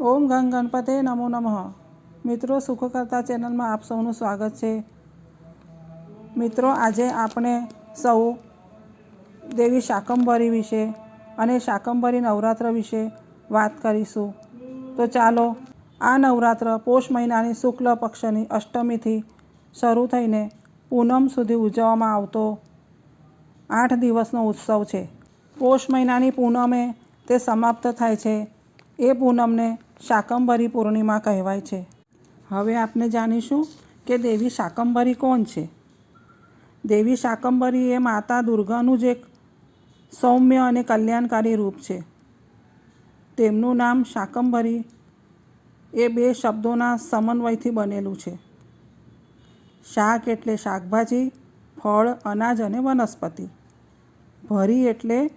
ઓમ ગંગ ગણપતે નમો નમઃ. મિત્રો, સુખકર્તા ચેનલમાં આપ સૌનું સ્વાગત છે. મિત્રો, આજે આપણે સૌ દેવી શાકંભરી વિશે અને શાકંભરી નવરાત્ર વિશે વાત કરીશું. તો ચાલો, આ નવરાત્ર પોષ મહિનાની શુક્લ પક્ષની અષ્ટમીથી શરૂ થઈને પૂનમ સુધી ઉજવવામાં આવતો આઠ દિવસનો ઉત્સવ છે. પોષ મહિનાની પૂનમે તે સમાપ્ત થાય છે. એ પૂનમને શાકંભરી પૂર્ણિમા કહેવાય છે. હવે આપણે જાણીશું કે દેવી શાકંભરી કોણ છે. દેવી શાકંભરી એ માતા દુર્ગાનું જ એક સૌમ્ય અને કલ્યાણકારી રૂપ છે. તેમનું નામ શાકંભરી એ બે શબ્દોના સમન્વયથી બનેલું છે. શાક એટલે શાકભાજી, ફળ, અનાજ અને વનસ્પતિ. ભરી એટલે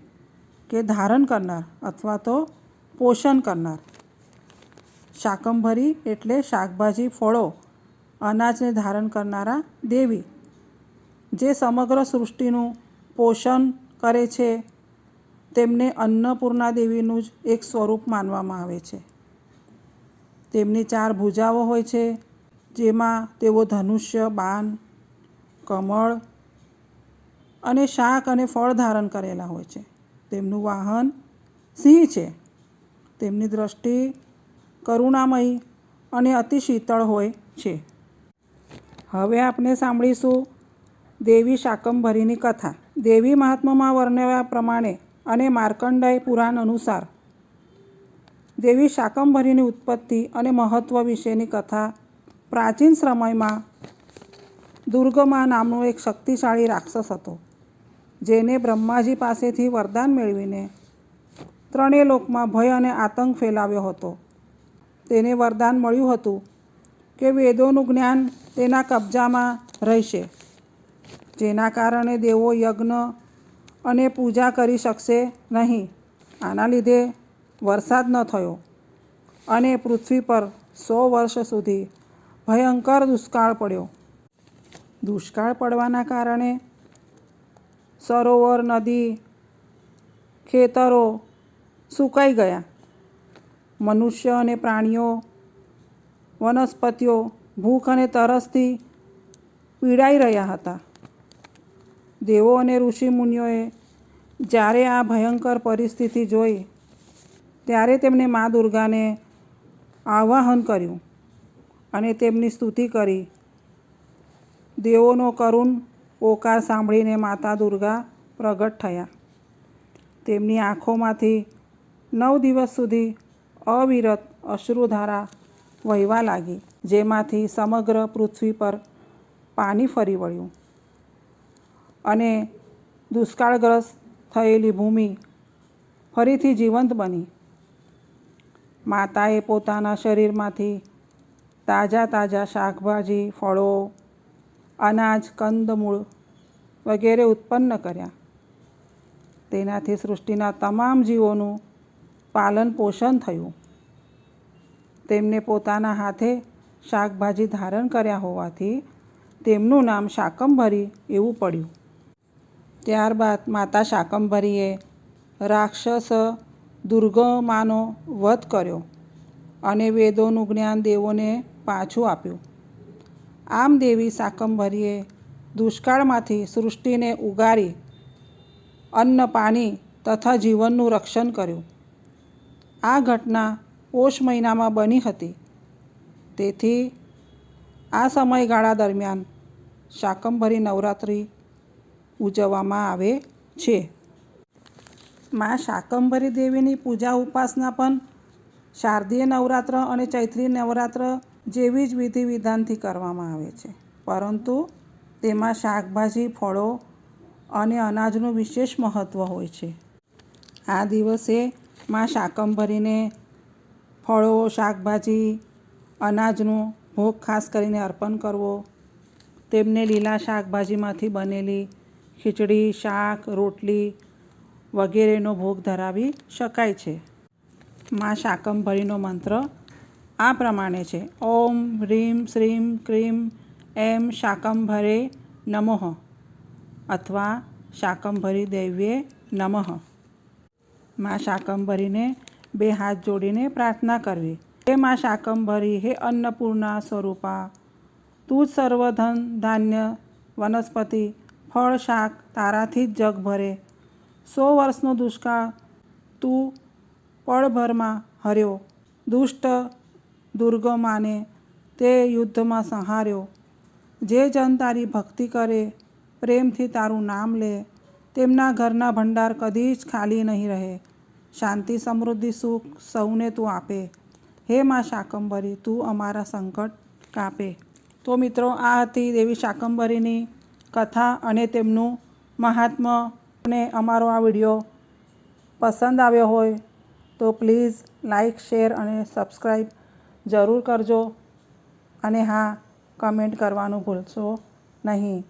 કે ધારણ કરનાર અથવા તો પોષણ કરનાર. શાકંભરી એટલે શાકભાજી ફળો, અનાજને ધારણ કરનારા દેવી, જે સમગ્ર સૃષ્ટિનું પોષણ કરે છે. તેમને અન્નપૂર્ણા દેવીનું જ એક સ્વરૂપ માનવામાં આવે છે. તેમની ચાર ભુજાઓ હોય છે, જેમાં તેઓ ધનુષ્ય, બાણ, કમળ અને શાક અને ફળ ધારણ કરેલા હોય છે. તેમનું વાહન સિંહ છે. તેમની દ્રષ્ટિ કરુણામયી અને અતિ શીતળ હોય છે. હવે આપણે સાંભળીશું દેવી શાકંભરીની કથા. દેવી મહાત્મામાં વર્ણવ્યા પ્રમાણે અને માર્કંડાય પુરાણ અનુસાર દેવી શાકંભરીની ઉત્પત્તિ અને મહત્ત્વ વિશેની કથા પ્રાચીન સમયમાં દુર્ગમા નામનો એક શક્તિશાળી રાક્ષસ હતો, જેને બ્રહ્માજી પાસેથી વરદાન મેળવીને ત્રણેય લોકમાં ભય અને આતંક ફેલાવ્યો હતો. તેને વરદાન મળ્યું હતું કે વેદોનું જ્ઞાન તેના કબજામાં રહેશે, જેના કારણે દેવો યજ્ઞ અને પૂજા કરી શકશે નહીં. આના લીધે વરસાદ ન થયો અને પૃથ્વી પર સો વર્ષ સુધી ભયંકર દુષ્કાળ પડ્યો. દુષ્કાળ પડવાના કારણે સરોવર, નદી, ખેતરો સુકાઈ ગયા. મનુષ્ય અને પ્રાણીઓ, વનસ્પતિઓ, ભૂખ અને તરસથી પીડાઈ રહ્યા હતા. દેવો અને ઋષિમુનિઓએ જ્યારે આ ભયંકર પરિસ્થિતિ જોઈ, ત્યારે તેમણે મા દુર્ગાને આવાહન કર્યું અને તેમની સ્તુતિ કરી. દેવોનો કરુણ ઓકાર સાંભળીને માતા દુર્ગા પ્રગટ થયા. તેમની આંખોમાંથી નવ દિવસ સુધી અવિરત અશ્રુધારા વહેવા લાગી, જેમાંથી સમગ્ર પૃથ્વી પર પાણી ફરી વળ્યું. અને દુષ્કાળગ્રસ્ત થયેલી ભૂમિ ફરીથી જીવંત બની. માતાએ પોતાના શરીરમાંથી તાજા તાજા શાકભાજી, ફળો, અનાજ, કંદમૂળ વગેરે ઉત્પન્ન કર્યા. તેનાથી સૃષ્ટિના તમામ જીવોનું પાલન પોષણ થયું. તેમને પોતાના હાથે શાકભાજી ધારણ કર્યા હોવાથી તેમનું નામ શાકંભરી એવું પડ્યું. ત્યારબાદ માતા શાકંભરીએ રાક્ષસ દુર્ગમાનો વધ કર્યો અને વેદોનું જ્ઞાન દેવોને પાછું આપ્યું. આમ દેવી શાકંભરીએ દુષ્કાળમાંથી સૃષ્ટિને ઉગારી અન્ન પાણી તથા જીવનનું રક્ષણ કર્યું. આ ઘટના પોષ મહિનામાં બની હતી. તેથી આ સમયગાળા દરમિયાન શાકંભરી નવરાત્રિ ઉજવવામાં આવે છે. મા શાકંભરી દેવીની પૂજા ઉપાસના પણ શારદીય નવરાત્ર અને ચૈત્રી નવરાત્ર જેવી જ વિધિ વિધાનથી કરવામાં આવે છે. પરંતુ તેમાં શાકભાજી, ફળો અને અનાજનું વિશેષ મહત્ત્વ હોય છે. આ દિવસે મા શાકંભરીને ફળો, શાકભાજી, અનાજનો ભોગ ખાસ કરીને અર્પણ કરવો. તેમને લીલા શાકભાજીમાંથી બનેલી ખીચડી, શાક, રોટલી વગેરેનો ભોગ ધરાવી શકાય છે. મા શાકંભરીનો મંત્ર આ પ્રમાણે છે. ઓમ હ્રીમ શ્રીમ ક્રીમ એમ શાકંભરે નમઃ અથવા શાકંભરી દૈવ્યે નમઃ. મા શાકંભરીને બે હાથ જોડીને પ્રાર્થના કરવી. હે મા શાકંભરી, હે અન્નપૂર્ણા સ્વરૂપા, તું જ સર્વધન ધાન્ય વનસ્પતિ, ફળ, શાક તારાથી જ જગ ભરે. સો વર્ષનો દુષ્કાળ તું પળભરમાં હર્યો. દુષ્ટ દુર્ગમાને તે યુદ્ધમાં સંહાર્યો. જે જન તારી ભક્તિ કરે, પ્રેમથી તારું નામ લે તેમના ઘરના ભંડાર કદી જ ખાલી નહીં રહે. શાંતિ, સમૃદ્ધિ, સુખ સૌને તું આપે. હે મા શાકંભરી, તું અમારા સંકટ કાપે. તો મિત્રો, આ હતી દેવી શાકંભરીની કથા અને તેમનું મહાત્મ્ય અને અમારો આ વીડિયો પસંદ આવ્યો હોય તો પ્લીઝ લાઈક, શેર અને સબસ્ક્રાઈબ જરૂર કરજો. અને હા, કમેન્ટ કરવાનું ભૂલશો નહીં.